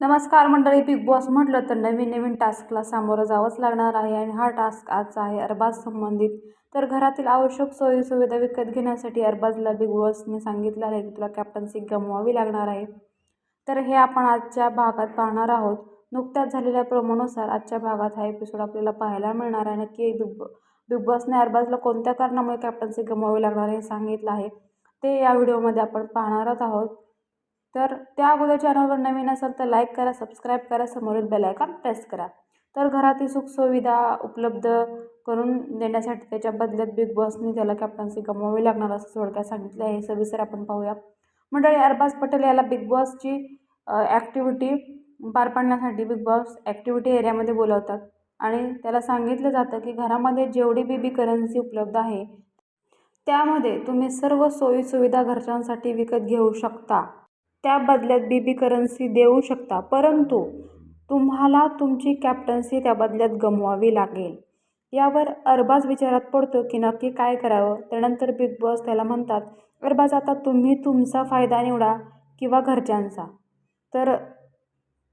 नमस्कार मंडळी big boss म्हटलं तर नवीन नवीन टास्कला सामोरं जावंच लागणार आहे आणि हा टास्क आजचा आहे अरबाज संबंधित. तर घरातील आवश्यक सोयीसुविधा विकत घेण्यासाठी अरबाजला बिग बॉसने सांगितलं आहे की तुला कॅप्टन्सी गमवावी लागणार आहे. तर हे आपण आजच्या भागात पाहणार आहोत. नुकत्याच झालेल्या प्रोमोनुसार आजच्या भागात हा एपिसोड आपल्याला पाहायला मिळणार आहे. नक्की बिग बिग बॉसने अरबाजला कोणत्या कारणामुळे कॅप्टन्सी गमवावी लागणार हे सांगितलं आहे. ते या व्हिडिओमध्ये आपण पाहणारच आहोत. तर त्या अगोदर चॅनलवर नवीन असाल तर लाईक करा सबस्क्राईब करा समोरील बेल आयकॉन प्रेस करा. तर घरातील सुखसुविधा उपलब्ध करून देण्यासाठी त्याच्या बदल्यात बिग बॉसने त्याला कॅप्टन्सी गमवावी लागणार असं थोडक्यात सांगितलं आहे. सविस्तर आपण पाहूया. मंडळी अरबाज पटेल याला बिग बॉसची ॲक्टिव्हिटी पार पाडण्यासाठी बिग बॉस ॲक्टिव्हिटी एरियामध्ये बोलवतात. आणि त्याला सांगितलं जातं की घरामध्ये जेवढी बी बी करन्सी उपलब्ध आहे त्यामध्ये तुम्ही सर्व सोयीसुविधा घरच्यांसाठी विकत घेऊ शकता. त्या बदल्यात बी बी करन्सी देऊ शकता. परंतु तुम्हाला तुमची कॅप्टन्सी त्या बदल्यात गमवावी लागेल. यावर अरबाज विचारात पडतो की नक्की काय करावं? त्यानंतर बिग बॉस त्याला म्हणतात अरबाज आता तुम्ही तुमचा फायदा निवडा किंवा घरच्यांचा. तर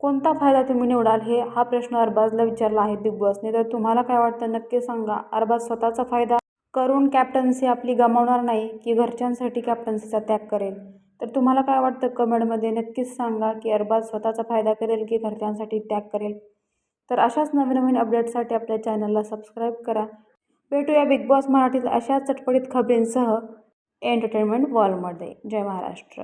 कोणता फायदा तुम्ही निवडाल हे हा प्रश्न अरबाजला विचारला आहे बिग बॉसने तर तुम्हाला काय वाटतं? नक्की सांगा. अरबाज स्वतःचा फायदा करून कॅप्टन्सी आपली गमावणार नाही की घरच्यांसाठी कॅप्टन्सीचा त्याग करेल? तर तुम्हाला काय वाटतं? कमेंटमध्ये नक्कीच सांगा की अरबाज स्वतःचा फायदा करेल की घरच्यांसाठी त्याग करेल? तर अशाच नवीन नवीन अपडेटसाठी आपल्या चॅनलला सबस्क्राईब करा. भेटूया बिग बॉस मराठीत अशाच चटपटीत खबरींसह एंटरटेनमेंट वॉलमध्ये. जय महाराष्ट्र.